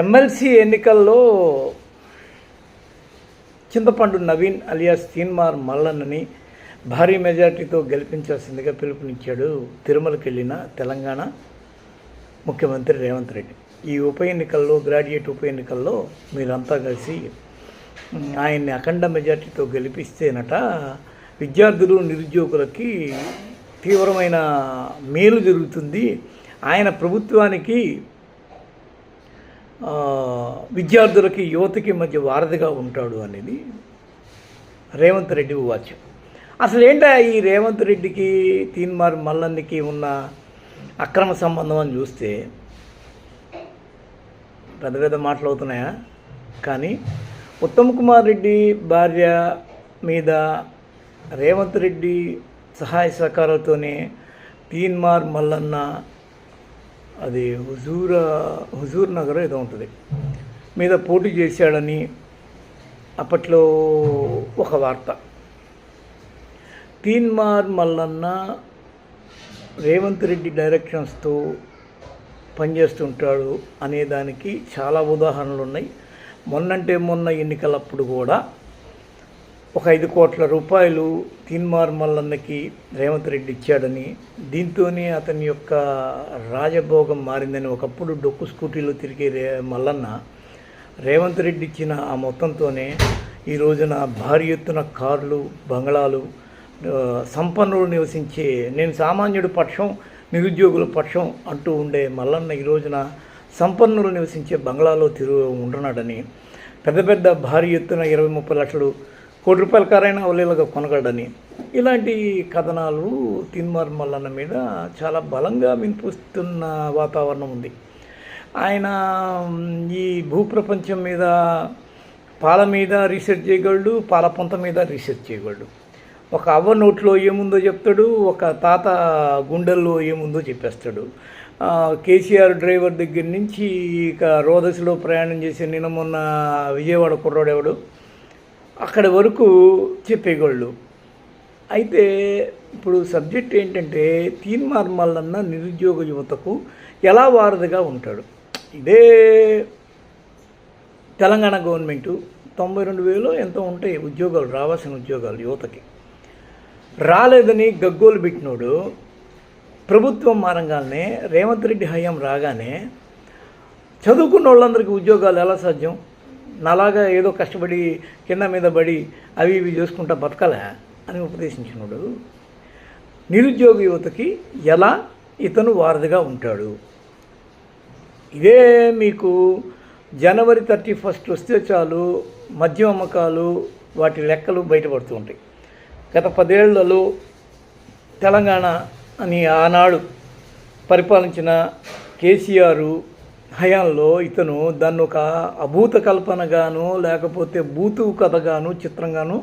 MLC ఎన్నికల్లో చింతపండు Naveen alias Teenmar మల్లన్నని భారీ మెజార్టీతో గెలిపించాల్సిందిగా పిలుపునిచ్చాడు తిరుమలకి వెళ్ళిన తెలంగాణ ముఖ్యమంత్రి రేవంత్ రెడ్డి. ఈ ఉప ఎన్నికల్లో గ్రాడ్యుయేట్ ఉప ఎన్నికల్లో మీరంతా కలిసి ఆయన్ని అఖండ మెజార్టీతో గెలిపిస్తేనట విద్యార్థులు నిరుద్యోగులకి తీవ్రమైన మేలు జరుగుతుంది. ఆయన ప్రభుత్వానికి విద్యార్థులకి యువతకి మధ్య వారధిగా ఉంటాడు అనేది రేవంత్ రెడ్డి వాచ్యం. అసలు ఏంటా ఈ రేవంత్ రెడ్డికి తీన్మార్ మల్లన్నికి ఉన్న అక్రమ సంబంధం అని చూస్తే పెద్ద పెద్ద మాటలు అవుతున్నాయా? కానీ ఉత్తమ్ కుమార్ రెడ్డి భార్య మీద రేవంత్ రెడ్డి సహాయ సహకారాలతోనే తీన్మార్ మల్లన్న అది హుజూర్ హుజూర్ నగర్ ఏదో ఉంటుంది. మీద పోటీ చేశాడని అప్పట్లో ఒక వార్త. తీన్మార్ మల్లన్న రేవంత్ రెడ్డి డైరెక్షన్స్తో పనిచేస్తుంటాడు అనే దానికి చాలా ఉదాహరణలు ఉన్నాయి మొన్నంటే మొన్న ఎన్నికలప్పుడు కూడా ఒక ఐదు కోట్ల రూపాయలు తీన్మార్ మల్లన్నకి రేవంత్ రెడ్డి ఇచ్చాడని దీంతోనే అతని యొక్క రాజభోగం మారిందని ఒకప్పుడు డొక్కు స్కూటీలో తిరిగే రే మల్లన్న రేవంత్ రెడ్డి ఇచ్చిన ఆ మొత్తంతోనే ఈ రోజున భారీ ఎత్తున కార్లు బంగళాలు సంపన్నులు నివసించే నేను సామాన్యుడు పక్షం నిరుద్యోగుల పక్షం అంటూ ఉండే మల్లన్న ఈ రోజున సంపన్నులు నివసించే బంగ్లాలో తిరుగు ఉంటున్నాడని పెద్ద పెద్ద భారీ ఎత్తున ఇరవై ముప్పై లక్షలు కోటి రూపాయల కారైనా అవలీలుగా కొనగడని ఇలాంటి కథనాలు తిన్మార్ మల్లన్న మీద చాలా బలంగా వినిపిస్తున్న వాతావరణం ఉంది. ఆయన ఈ భూప్రపంచం మీద పాల మీద రీసెర్చ్ చేయగలడు పాల పొంత మీద రీసెర్చ్ చేయగలడు. ఒక అవ్వ నోట్లో ఏముందో చెప్తాడు ఒక తాత గుండెల్లో ఏముందో చెప్పేస్తాడు. కేసీఆర్ డ్రైవర్ దగ్గర నుంచి ఇక రోదసిలో ప్రయాణం చేసి నిన్న మొన్న విజయవాడ కుర్రాడెవడు? అక్కడి వరకు చెప్పేవాళ్ళు. అయితే ఇప్పుడు సబ్జెక్ట్ ఏంటంటే తీన్ మార్మల్లన్న నిరుద్యోగ యువతకు ఎలా వారధిగా ఉంటాడు? ఇదే తెలంగాణ గవర్నమెంటు తొంభై రెండు వేలు ఎంతో ఉంటాయి ఉద్యోగాలు రావాల్సిన ఉద్యోగాలు యువతకి. రాలేదని గగ్గోలు పెట్టినోడు ప్రభుత్వం మారంగానే రేవంత్ రెడ్డి హయాం రాగానే చదువుకున్న వాళ్ళందరికీ ఉద్యోగాలు ఎలా సాధ్యం? నాలాగా ఏదో కష్టపడి కింద మీద పడి అవి ఇవి చేసుకుంటా బతకలే అని ఉపదేశించినాడు. నిరుద్యోగ యువతకి ఎలా ఇతను వారధిగా ఉంటాడు? ఇదే మీకు జనవరి థర్టీ ఫస్ట్ వస్తే చాలు మద్యం అమ్మకాలు వాటి లెక్కలు బయటపడుతూ ఉంటాయి. గత పదేళ్ళలో తెలంగాణ అని ఆనాడు పరిపాలించిన కేసీఆర్ హయాంలో ఇతను దాన్ని ఒక అభూత కల్పనగాను లేకపోతే బూతు కథగాను చిత్రంగాను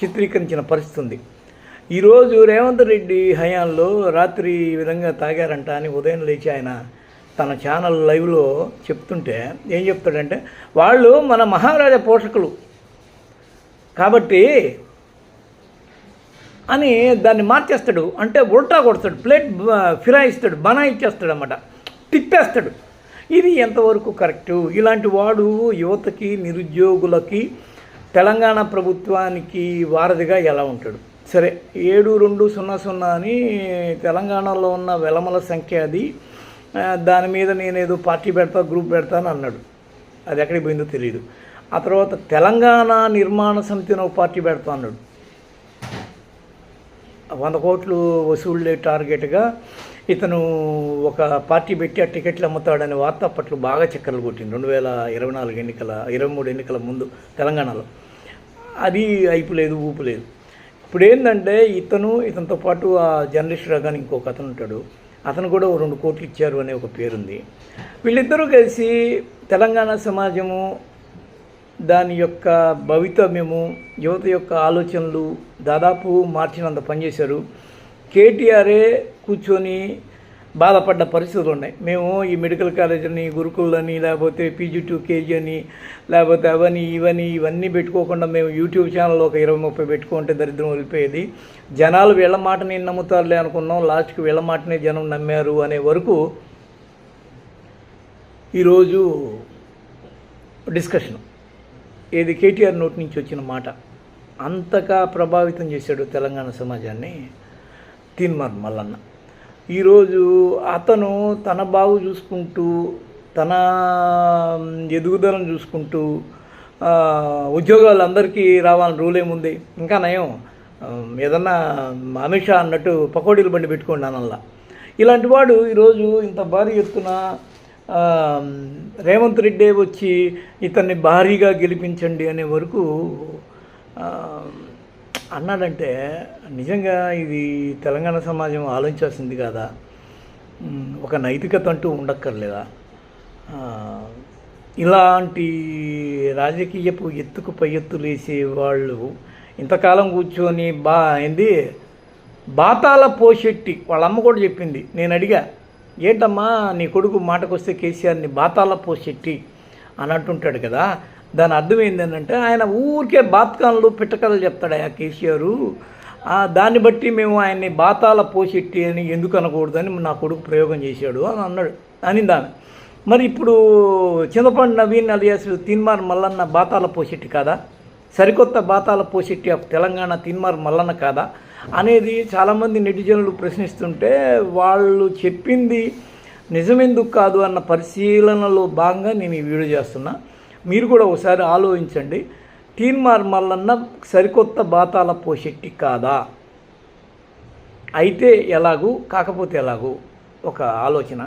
చిత్రీకరించిన పరిస్థితి ఉంది. ఈరోజు రేవంత్ రెడ్డి హయాంలో రాత్రి ఈ విధంగా తాగారంట అని ఉదయం లేచి ఆయన తన ఛానల్ లైవ్లో చెప్తుంటే ఏం చెప్తాడంటే వాళ్ళు మన మహారాజా పోషకులు కాబట్టి అని దాన్ని మార్చేస్తాడు. అంటే ఉల్టా కొడతాడు ప్లేట్ ఫిరాయిస్తాడు బనా ఇచ్చేస్తాడు అన్నమాట తిప్పేస్తాడు. ఇది ఎంతవరకు కరెక్టు? ఇలాంటి వాడు యువతకి నిరుద్యోగులకి తెలంగాణ ప్రభుత్వానికి వారధిగా ఎలా ఉంటాడు? సరే ఏడు రెండు సున్నా సున్నా అని తెలంగాణలో ఉన్న వెలమల సంఖ్య అది. దాని మీద నేనేదో పార్టీ పెడతా గ్రూప్ పెడతా అని అన్నాడు. అది ఎక్కడికి పోయిందో తెలియదు ఆ తర్వాత తెలంగాణ నిర్మాణ సమితిని ఒక పార్టీ పెడతా అన్నాడు. వంద కోట్లు వసూళ్ళే టార్గెట్గా ఇతను ఒక పార్టీ పెట్టి ఆ టికెట్లు అమ్ముతాడనే వార్త అప్పట్లో బాగా చక్కర్లు కొట్టింది రెండు వేల ఇరవై నాలుగు ఎన్నికల ఇరవై మూడు ఎన్నికల ముందు తెలంగాణలో. అది అయిపోలేదు ఊపు లేదు. ఇప్పుడు ఏంటంటే ఇతను ఇతనితో పాటు ఆ జర్నలిస్ట్ రాగానే ఇంకొక అతను ఉంటాడు. అతను కూడా ఓ రెండు కోట్లు ఇచ్చారు అనే ఒక పేరుంది. వీళ్ళిద్దరూ కలిసి తెలంగాణ సమాజము దాని యొక్క భవితవ్యము యువత యొక్క ఆలోచనలు దాదాపు మార్చినంత పనిచేశారు. కేటీఆర్ఏ కూర్చొని బాధపడ్డ పరిస్థితులు ఉన్నాయి. మేము ఈ మెడికల్ కాలేజ్ అని గురుకులని లేకపోతే పీజీ టూ కేజీ అని లేకపోతే అవని ఇవని ఇవన్నీ పెట్టుకోకుండా మేము యూట్యూబ్ ఛానల్ ఒక ఇరవై ముప్పై పెట్టుకుంటే దరిద్రం వెళ్ళిపోయేది జనాలు వీళ్ళ మాటని నమ్ముతారులే అనుకున్నాం. లాస్ట్కి వీళ్ళ మాటనే జనం నమ్మారు అనే వరకు ఈరోజు డిస్కషన్. ఏది కేటీఆర్ నోటి నుంచి వచ్చిన మాట. అంతగా ప్రభావితం చేశాడు తెలంగాణ సమాజాన్ని. తీన్మార్ మల్లన్న. ఈరోజు అతను తన బాగు చూసుకుంటూ తన ఎదుగుదలను చూసుకుంటూ ఉద్యోగాలు అందరికీ రావాలని రూల్ ఏముంది? ఇంకా నయం. ఏదన్నా అమిత్ షా అన్నట్టు పకోడీలు బండి పెట్టుకోండి అనల్లా. ఇలాంటి వాడు ఈరోజు ఇంత భారీ ఎత్తున రేవంత్ రెడ్డి వచ్చి ఇతన్ని భారీగా గెలిపించండి అనే వరకు అన్నాడంటే నిజంగా ఇది తెలంగాణ సమాజం ఆలోచించాల్సింది కాదా? ఒక నైతికత అంటూ ఉండక్కర్లేదా ఇలాంటి రాజకీయపు ఎత్తుకు పై ఎత్తు వాళ్ళు ఇంతకాలం కూర్చొని బా ఏంది? బాతాల పోషెట్టి వాళ్ళ అమ్మ కూడా చెప్పింది. నేను అడిగా ఏంటమ్మా నీ కొడుకు మాటకొస్తే కేసీఆర్ని బాతాల పోషెట్టి అని అంటుంటాడు కదా. దాని అర్థం ఏంటంటే ఆయన ఊరికే బాత్కాన్లు పిట్టకలు చెప్తాడు ఆ కేసీఆర్. దాన్ని బట్టి మేము ఆయన్ని బాతాల పోషెట్టి అని ఎందుకు అనకూడదని నా కొడుకు ప్రయోగం చేశాడు అని అన్నాడు అనింది ఆమె మరి ఇప్పుడు చింతపండు నవీన్ అలియాస్ తీన్మార్ మల్లన్న బాతాల పోషెట్టి కాదా? సరికొత్త బాతాల పోషెట్టి ఆఫ్ తెలంగాణ తీన్మార్ మల్లన్న కాదా? అనేది చాలామంది నెటిజనులు ప్రశ్నిస్తుంటే వాళ్ళు చెప్పింది నిజమెందుకు కాదు అన్న పరిశీలనలో భాగంగా నేను ఈ వీడియో చేస్తున్నా. మీరు కూడా ఒకసారి ఆలోచించండి. తీన్మార్ మల్లన్న సరికొత్త బాతాల పోషెట్టి కాదా? అయితే ఎలాగూ కాకపోతే ఎలాగూ ఒక ఆలోచన.